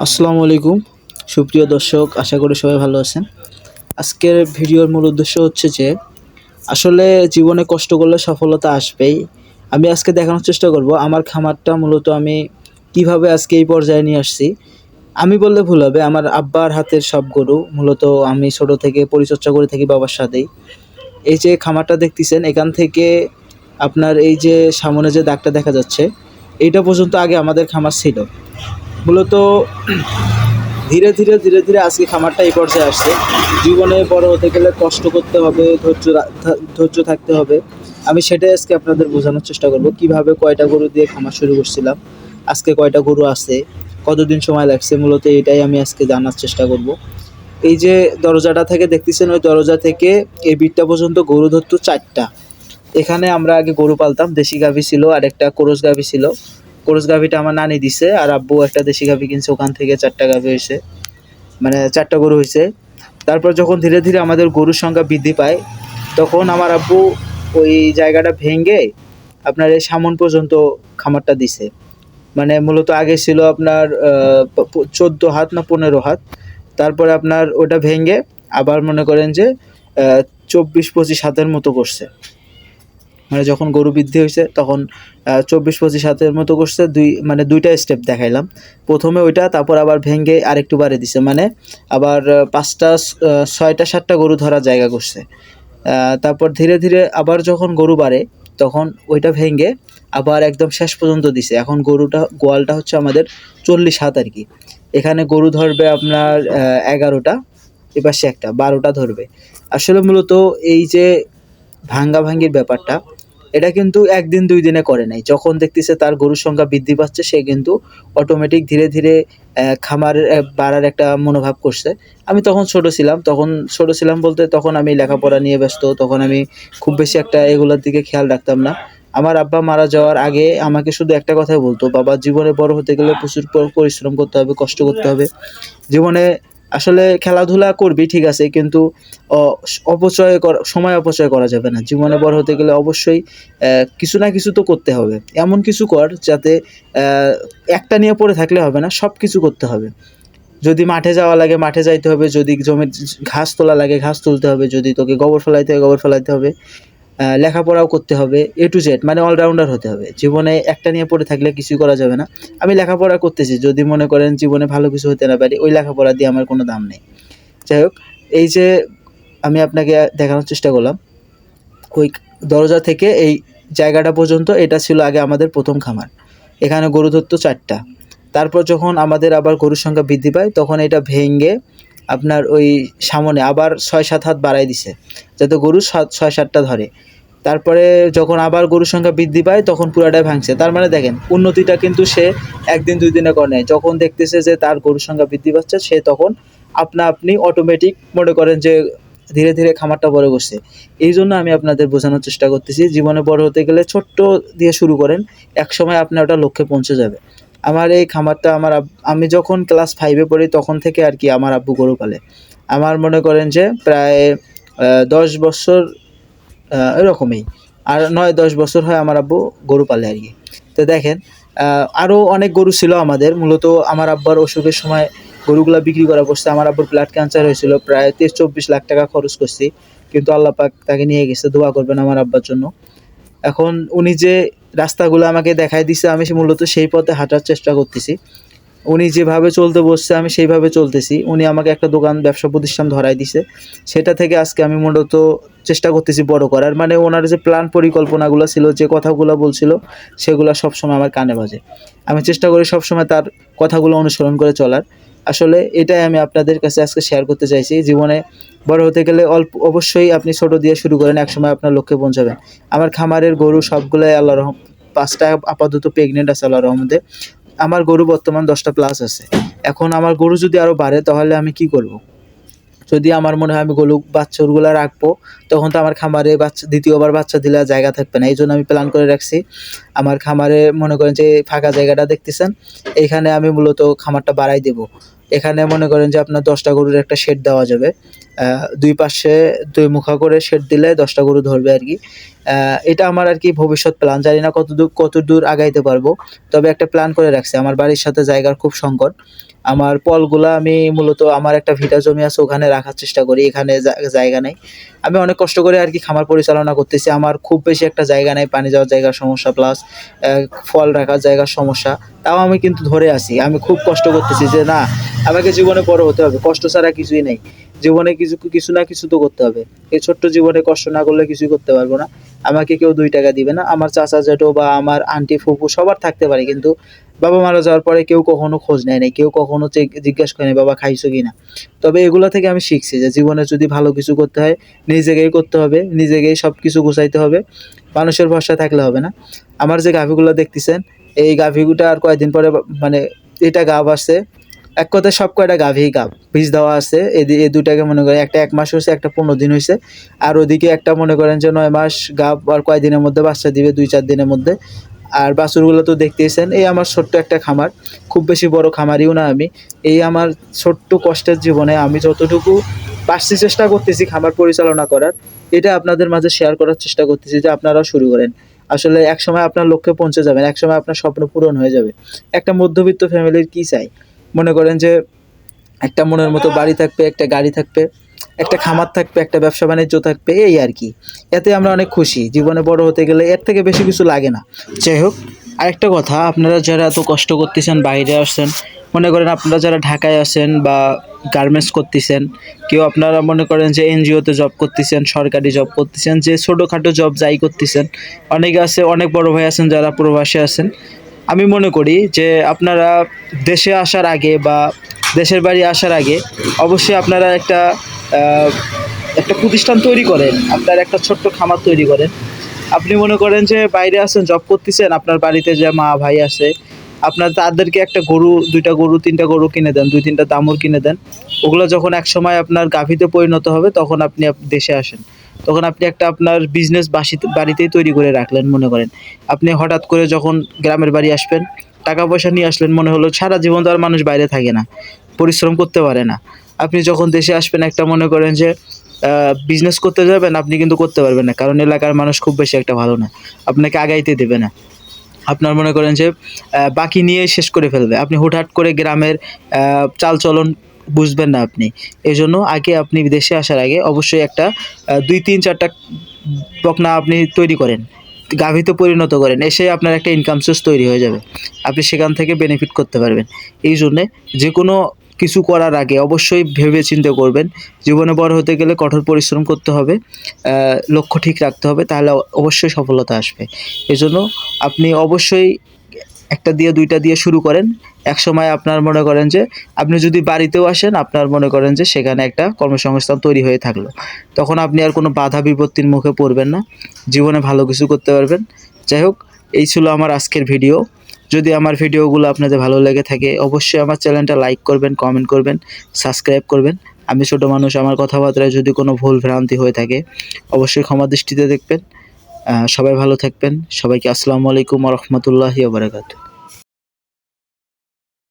আসসালামু আলাইকুম। সুপ্রিয় দর্শক, আশা করি সবাই ভালো আছেন। আজকের ভিডিওর মূল উদ্দেশ্য হচ্ছে যে, আসলে জীবনে কষ্ট করলে সফলতা আসবেই। আমি আজকে দেখানোর চেষ্টা করব, আমার খামারটা মূলত আমি কীভাবে আজকে এই পর্যায়ে নিয়ে আসছি। আমি বললে ভুল হবে, আমার আব্বার হাতের সব গরু, মূলত আমি ছোট থেকে পরিচর্যা করে থাকি বাবার সাথেই। এই যে খামারটা দেখতেছেন, এখান থেকে আপনার এই যে সামনে যে দাগটা দেখা যাচ্ছে, এইটা পর্যন্ত আগে আমাদের খামার ছিল। মূলত ধীরে ধীরে ধীরে ধীরে আজকে খামারটা এই পর্যায়ে আসছে। জীবনে বড় হতে গেলে কষ্ট করতে হবে, ধৈর্য ধৈর্য থাকতে হবে। আমি সেটাই আজকে আপনাদের বোঝানোর চেষ্টা করব, কীভাবে কয়টা গরু দিয়ে খামার শুরু করছিলাম, আজকে কয়টা গরু আছে, কতদিন সময় লাগছে, মূলত এটাই আমি আজকে জানার চেষ্টা করব। এই যে দরজাটা থেকে দেখতেছেন, ওই দরজা থেকে এই বিটটা পর্যন্ত গরু ধরতো চারটা। এখানে আমরা আগে গরু পালতাম, দেশি গাভী ছিল আর একটা কোরস গাভী ছিল। কোরস গাভীটা আমার নানি দিছে আর আব্বু একটা দেশি গাভী কিনছে, ওখান থেকে চারটা গাভী হয়েছে। মানে চারটা গরু হয়েছে। তারপর যখন ধীরে ধীরে আমাদের গরুর সংখ্যা বৃদ্ধি পায়, তখন আমার আব্বু ওই জায়গাটা ভেঙে আপনার এই সামন পর্যন্ত খামারটা দিছে। মানে মূলত আগে ছিল আপনার চোদ্দ হাত না পনেরো হাত। তারপরে আপনার ওটা ভেঙে আবার মনে করেন যে চব্বিশ পঁচিশ হাতের মতো করছে। মানে যখন গরু বৃদ্ধি হয়েছে, তখন চব্বিশ পঁচিশ হাতের মতো করছে, দুই মানে দুইটা স্টেপ দেখাইলাম। প্রথমে ওইটা, তারপর আবার ভেঙে আরেকটু বাড়ে দিছে। মানে আবার পাঁচটা ছয়টা, সাতটা গরু ধরার জায়গা করছে। তারপর ধীরে ধীরে আবার যখন গরু বাড়ে, তখন ওইটা ভেঙে আবার একদম শেষ পর্যন্ত দিছে। এখন গরুটা, গোয়ালটা হচ্ছে আমাদের চল্লিশ হাত আর কি। এখানে গরু ধরবে আপনার এগারোটা, এপাশে একটা, বারোটা ধরবে। আসলে মূলত এই যে ভাঙ্গা ভাঙ্গির ব্যাপারটা এটা কিন্তু একদিন, দুই দিনে করে নাই। যখন দেখতেছে তার গরুর সংখ্যা বৃদ্ধি পাচ্ছে, সে কিন্তু অটোমেটিক ধীরে ধীরে খামার বাড়ার একটা মনোভাব করছে। আমি তখন ছোট ছিলাম, তখন ছোট ছিলাম বলতে তখন আমি লেখাপড়া নিয়ে ব্যস্ত, তখন আমি খুব বেশি একটা এগুলোর দিকে খেয়াল রাখতাম না। আমার আব্বা মারা যাওয়ার আগে আমাকে শুধু একটা কথাই বলতো, বাবা, জীবনে বড় হতে গেলে প্রচুর পরিশ্রম করতে হবে, কষ্ট করতে হবে। জীবনে আসলে খেলাধুলা করবি, ঠিক আছে, কিন্তু অপচয় করা, সময় অপচয় করা যাবে না। জীবনে বড় হতে গেলে অবশ্যই কিছু না কিছু তো করতে হবে। এমন কিছু কর যাতে একটা নিয়ে পড়ে থাকলে হবে না, সব কিছু করতে হবে। যদি মাঠে যাওয়া লাগে, মাঠে যাইতে হবে, যদি জমির ঘাস তোলা লাগে, ঘাস তুলতে হবে, যদি তোকে গোবর ফেলাইতে হয়, গোবর ফেলাইতে হবে। লেখাপড়াও করতে হবে এ টু জেড মানে অলরাউন্ডার হতে হবে। জীবনে একটা নিয়ে পড়ে থাকলে কিছুই করা যাবে না। আমি লেখাপড়া করতেছি, যদি মনে করেন জীবনে ভালো কিছু হতে না পারি, ওই লেখাপড়া দিয়ে আমার কোনো দাম নেই। যাই হোক, এই যে আমি আপনাকে দেখানোর চেষ্টা করলাম, ওই দরজা থেকে এই জায়গাটা পর্যন্ত এটা ছিল আগে আমাদের প্রথম খামার। এখানে গরু ধরতো চারটা। তারপর যখন আমাদের আবার গরুর সংখ্যা বৃদ্ধি পায়, তখন এটা ভেঙে আপনার ওই সামনে আবার ছয় সাত হাত বাড়াই দিছে, যাতে গরু সাত, ছয় সাতটা ধরে। তারপরে যখন আবার গরুর সংখ্যা বৃদ্ধি পায়, তখন পুরাটাই ভাঙছে। তার মানে দেখেন, উন্নতিটা কিন্তু সে একদিন, দুই দিনে করে নেয়। যখন দেখতেছে যে তার গরুর সংখ্যা বৃদ্ধি পাচ্ছে, সে তখন আপনা আপনি অটোমেটিক মনে করেন যে ধীরে ধীরে খামারটা বড় করছে। এই জন্য আমি আপনাদের বোঝানোর চেষ্টা করতেছি, জীবনে বড় হতে গেলে ছোট্ট দিয়ে শুরু করেন এক সময় আপনার ওটা লক্ষ্যে পৌঁছে যাবে। আমার এই খামারটা আমার আমি যখন ক্লাস ফাইভে পড়ি তখন থেকে আর কি আমার আব্বু গরু পালে। আমার মনে করেন যে প্রায় দশ বছর এরকমই। আর নয়, দশ বছর হয় আমার আব্বু গরু পালে আর কি। তো দেখেন আরও অনেক গরু ছিল আমাদের। মূলত আমার আব্বার অসুখের সময় গরুগুলা বিক্রি করা পড়ছে আমার আব্বুর ব্লাড ক্যান্সার হয়েছিল। প্রায় তেইশ চব্বিশ লাখ টাকা খরচ করছি। কিন্তু আল্লাহ পাক তাকে নিয়ে গেছে, দোয়া করবেন আমার আব্বার জন্য। এখন উনি যে রাস্তাগুলো আমাকে দেখাই দিছে, আমি মূলত সেই পথে হাঁটার চেষ্টা করতেছি। উনি যেভাবে চলতে বসছে, আমি সেইভাবে চলতেছি। উনি আমাকে একটা দোকান, ব্যবসা প্রতিষ্ঠান ধরাই দিছে। সেটা থেকে আজকে আমি মূলত চেষ্টা করতেছি বড় করার। মানে ওনার যে প্ল্যান পরিকল্পনাগুলো ছিল, যে কথাগুলো বলছিল, সেগুলো সবসময় আমার কানে বাজে। আমি চেষ্টা করি সবসময় তার কথাগুলো অনুসরণ করে চলার। আসলে এটাই আমি আপনাদের কাছে আজকে শেয়ার করতে চাইছি। জীবনে বড় হতে গেলে অল্প, অবশ্যই আপনি ছোট দিয়ে শুরু করেন, একসময় আপনার লক্ষ্যে পৌঁছাবেন। আমার খামারের গরু সবগুলোই আল্লাহ রহম, পাঁচটা আপাতত প্রেগনেন্ট আছে আল্লাহ রহমতে। আমার গরু বর্তমান দশটা প্লাস আছে। এখন আমার গরু যদি আরও বাড়ে, তাহলে আমি কি করব? যদি আমার মনে হয় আমি গরু বাচ্চাগুলো রাখব, তখন তো আমার খামারে বাচ্চা দ্বিতীয়বার বাচ্চা দিলে জায়গা থাকবে না। এই জন্য আমি প্ল্যান করে রাখছি। আমার খামারে মনে করেন যে ফাঁকা জায়গাটা দেখতেছেন এখানে আমি মূলত খামারটা বাড়াই দেব। এখানে মনে করেন যে আপনার দশটা গরুর একটা শেড দেওয়া যাবে। দুই পাশে দুই মুখা করে শেড দিলে দশটা গরু ধরবে আর কি। এটা আমার আর কি ভবিষ্যৎ প্ল্যান জানি না কত দূর কত দূর আগাইতে পারব। তবে একটা প্ল্যান করে রাখছি। আমার বাড়ির সাথে জায়গার খুব সংকট। আমার পলগুলা আমি মূলত আমার একটা ভিটা জমি আছে, ওখানে রাখার চেষ্টা করি, এখানে জায়গা নেই। আমি অনেক কষ্ট করে আর কি খামার পরিচালনা করতেছি, আমার খুব বেশি একটা জায়গা নেই, পানি যাওয়ার জায়গার সমস্যা প্লাস ফল রাখার জায়গার সমস্যা, তাও আমি কিন্তু ধরে আছি। আমি খুব কষ্ট করতেছি যে না, আমাকে জীবনে বড় হতে হবে, কষ্ট ছাড়া কিছুই নেই। জীবনে কিছু কিছু না কিছু তো করতে হবে। এই ছোট্ট জীবনে কষ্ট না করলে কিছুই করতে পারব না। আমাকে কেউ দুই টাকা দিবে না। আমার চাচা জেঠো বা আমার আন্টি, ফুপু সবার থাকতে পারে, কিন্তু বাবা মারা যাওয়ার পরে কেউ কখনো খোঁজ নেয় নাই। কেউ কখনো জিজ্ঞাসা করে বাবা, খাইছো কি না? তবে এগুলো থেকে আমি শিখছি যে জীবনে যদি ভালো কিছু করতে হয়, নিজেকেই করতে হবে, নিজেকেই সব কিছু গুছাইতে হবে। মানুষের ভরসা থাকলে হবে না। আমার যে গাভিগুলো দেখতেছেন, এই গাভিগুটা আর কয়েকদিন পরে মানে এটা গাভ আসছে। এক কথায় সব কয়টা গাভী গাভ বীজ দেওয়া আছে, এই দুটাকে মনে করেন একটা এক মাস হয়েছে, একটা পনেরো দিন হয়েছে। আর ওদিকে একটা মনে করেন যে নয় মাস গাভ আর কয়েকদিনের মধ্যে বাচ্চা দিবে, দুই চার দিনের মধ্যে। আর বাছুরগুলো তো দেখতেইছেন এই আমার ছোট্ট একটা খামার, খুব বেশি বড় খামারিও না আমি। এই আমার ছোট্ট কষ্টের জীবনে আমি যতটুকু পারছি চেষ্টা করতেছি খামার পরিচালনা করার, এটা আপনাদের মাঝে শেয়ার করার চেষ্টা করতেছি যে আপনারাও শুরু করেন। আসলে এক সময় আপনার লক্ষ্যে পৌঁছে যাবেন এক সময় আপনার স্বপ্ন পূরণ হয়ে যাবে। একটা মধ্যবিত্ত ফ্যামিলির কি চাই? মনে করেন যে একটা মনের মতো বাড়ি থাকবে, একটা গাড়ি থাকবে, একটা খামার থাকবে, একটা ব্যবসা বাণিজ্য থাকবে, এই আর কি। এতে আমরা অনেক খুশি। জীবনে বড় হতে গেলে এর থেকে বেশি কিছু লাগে না। যাই হোক, আরেকটা কথা, আপনারা যারা এত কষ্ট করতেছেন, বাইরে আসছেন, মনে করেন আপনারা যারা ঢাকায় আছেন বা গার্মেন্টস করতেছেন, কেউ আপনারা মনে করেন যে এনজিওতে জব করতেছেন, সরকারি জব করতেছেন, যে ছোটোখাটো জব যাই করতেছেন, অনেকে আছে, অনেক বড় ভাই আছেন যারা প্রবাসে আছেন আমি মনে করি যে আপনারা দেশে আসার আগে বা দেশের বাড়ি আসার আগে অবশ্যই আপনারা একটা একটা প্রতিষ্ঠান তৈরি করেন, আপনার একটা ছোট্ট খামার তৈরি করেন। আপনি মনে করেন যে বাইরে আছেন জব করতেছেন, আপনার বাড়িতে যে মা, ভাই আছে, আপনার তাদেরকে একটা গরু, দুইটা গরু, তিনটা গরু কিনে দেন, দুই তিনটা দামুর কিনে দেন। ওগুলো যখন এক সময় আপনার গাভীতে পরিণত হবে, তখন আপনি দেশে আসেন। তখন আপনি একটা আপনার বিজনেস বাসিতে বাড়িতেই তৈরি করে রাখলেন, মনে করেন। আপনি হঠাৎ করে যখন গ্রামের বাড়ি আসবেন টাকা পয়সা নিয়ে আসলেন, মনে হলো সারা জীবন তো আর মানুষ বাইরে থাকে না, পরিশ্রম করতে পারে না। আপনি যখন দেশে আসবেন, একটা মনে করেন যে বিজনেস করতে যাবেন, আপনি কিন্তু করতে পারবেন না, কারণ এলাকার মানুষ খুব বেশি একটা ভালো না, আপনাকে আগাইতে দেবে না। আপনার মনে করেন যে বাকি নিয়ে শেষ করে ফেলবে। আপনি হুটহাট করে গ্রামের চালচলন বুঝবেন না আপনি। এই জন্য আগে আপনি দেশে আসার আগে অবশ্যই একটা দুই, তিন, চারটা বকনা আপনি তৈরি করেন। গাভীতে পরিণত করেন, এসে আপনার একটা ইনকাম সোর্স তৈরি হয়ে যাবে। আপনি সেখান থেকে বেনিফিট করতে পারবেন। এই জন্যে যে কোনো কিছু করার আগে অবশ্যই ভেবে চিন্তে করবেন। জীবনে বড় হতে গেলে কঠোর পরিশ্রম করতে হবে লক্ষ্য ঠিক রাখতে হবে, তাহলে অবশ্যই সফলতা আসবে। এজন্য আপনি অবশ্যই একটা দিয়ে, দুইটা দিয়ে শুরু করেন। এক সময় আপনার মনে করেন যে, আপনি যদি বাড়িতেও আসেন, আপনার মনে করেন যে সেখানে একটা কর্মসংস্থান তৈরি হয়ে থাকল। তখন আপনি আর কোনো বাধা বিপত্তির মুখে পড়বেন না। জীবনে ভালো কিছু করতে পারবেন। যাই হোক, এই ছিল আমার আজকের ভিডিও। যদি আমার ভিডিওগুলো আপনাদের ভালো লেগে থাকে, অবশ্যই আমার চ্যানেলটা লাইক করবেন, কমেন্ট করবেন, সাবস্ক্রাইব করবেন। আমি ছোট মানুষ, আমার কথাবার্তায় যদি কোনো ভুল ভ্রান্তি হয়ে থাকে, অবশ্যই ক্ষমা দৃষ্টিতে দেখবেন। সবাই ভালো থাকবেন। সবাইকে আসসালামু আলাইকুম রহমতুল্লাহি বারাকাতু